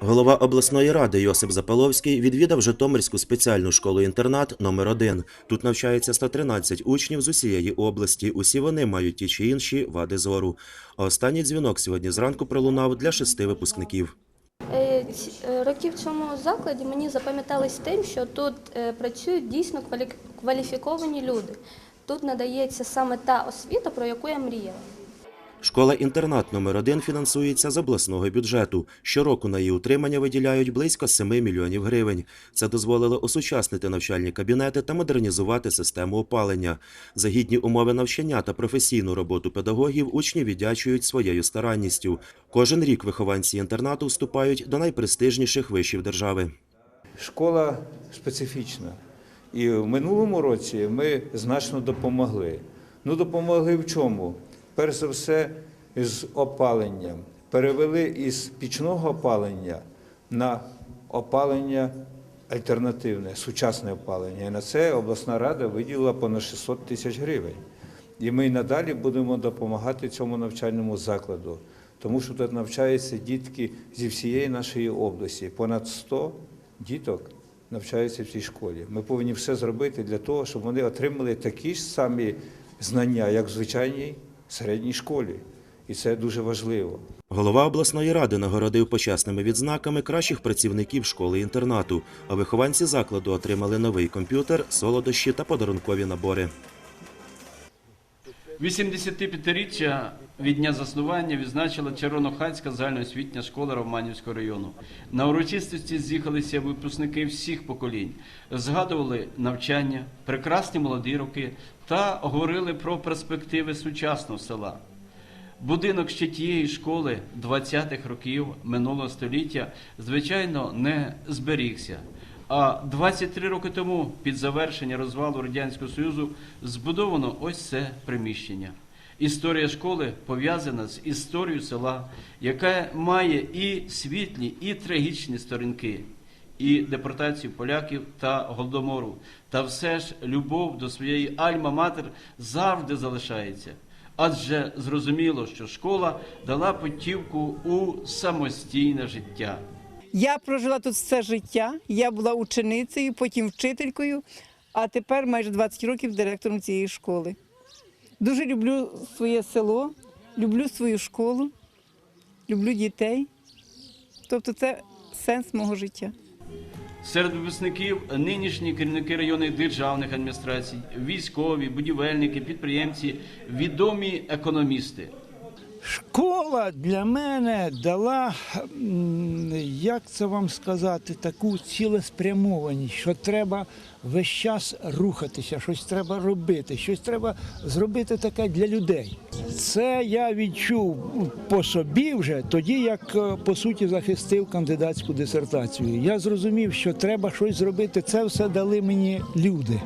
Голова обласної ради Йосип Запаловський відвідав Житомирську спеціальну школу-інтернат номер 1 Тут навчається 113 учнів з усієї області. Усі вони мають ті чи інші вади зору. А останній дзвінок сьогодні зранку пролунав для шести випускників. Е, е, Роки в цьому закладі мені запам'ятались тим, що тут е, працюють дійсно квалі- кваліфіковані люди. Тут надається саме та освіта, про яку я мріяла. Школа-інтернат номер 1 фінансується з обласного бюджету. Щороку на її утримання виділяють близько 7 мільйонів гривень. Це дозволило осучаснити навчальні кабінети та модернізувати систему опалення. За гідні умови навчання та професійну роботу педагогів учні віддячують своєю старанністю. Кожен рік вихованці інтернату вступають до найпрестижніших вишів держави. Школа специфічна. І в минулому році ми значно допомогли. Ну, допомогли в чому? Перш за все, з опаленням. Перевели із пічного опалення на опалення альтернативне, сучасне опалення. І на це обласна рада виділила понад 600 тисяч гривень. І ми й надалі будемо допомагати цьому навчальному закладу, тому що тут навчаються дітки зі всієї нашої області. Понад 100 діток навчаються в цій школі. Ми повинні все зробити для того, щоб вони отримали такі ж самі знання, як в звичайній середній школі. І це дуже важливо. Голова обласної ради нагородив почесними відзнаками кращих працівників школи-інтернату, а вихованці закладу отримали новий комп'ютер, солодощі та подарункові набори. 85-річчя від дня заснування відзначила Червонохацька загальноосвітня школа Романівського району. На урочистості з'їхалися випускники всіх поколінь, згадували навчання, прекрасні молоді роки та говорили про перспективи сучасного села. Будинок ще тієї школи 20-х років минулого століття, звичайно, не зберігся. А 23 роки тому, під завершення розвалу Радянського Союзу, збудовано ось це приміщення. Історія школи пов'язана з історією села, яка має і світлі, і трагічні сторінки, і депортацію поляків та голодомору. Та все ж любов до своєї альма-матер завжди залишається. Адже зрозуміло, що школа дала путівку у самостійне життя. Я прожила тут все життя. Я була ученицею, потім вчителькою, а тепер майже 20 років директором цієї школи. Дуже люблю своє село, люблю свою школу, люблю дітей. Тобто це сенс мого життя. Серед випускників нинішні керівники районних державних адміністрацій, військові, будівельники, підприємці, відомі економісти. Школа для мене дала, як це вам сказати, таку цілеспрямованість, що треба весь час рухатися, щось треба робити, щось треба зробити таке для людей. Це я відчув по собі вже тоді, як е, по суті захистив кандидатську дисертацію. Я зрозумів, що треба щось зробити. Це все дали мені люди.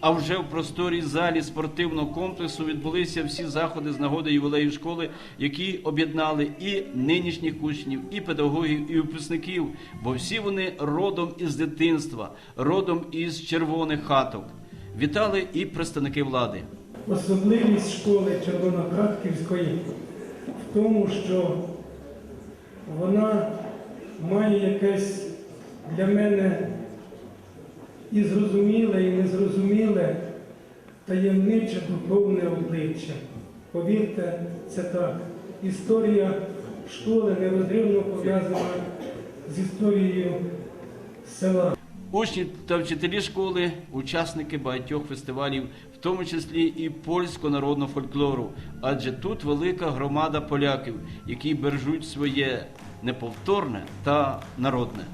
А вже в просторій залі спортивного комплексу відбулися всі заходи з нагоди ювілею школи, які об'єднали і нинішніх учнів, і педагогів, і випускників, бо всі вони родом із дитинства, родом із червоних хаток. Вітали і представники влади. Особливість школи Червонохатківської в тому, що вона має якесь для мене і зрозуміле, і незрозуміле таємниче духовне обличчя. Повірте, це так. Історія школи нерозривно пов'язана з історією села. Учні та вчителі школи, учасники багатьох фестивалів, в тому числі і польського народного фольклору, адже тут велика громада поляків, які бережуть своє неповторне та народне.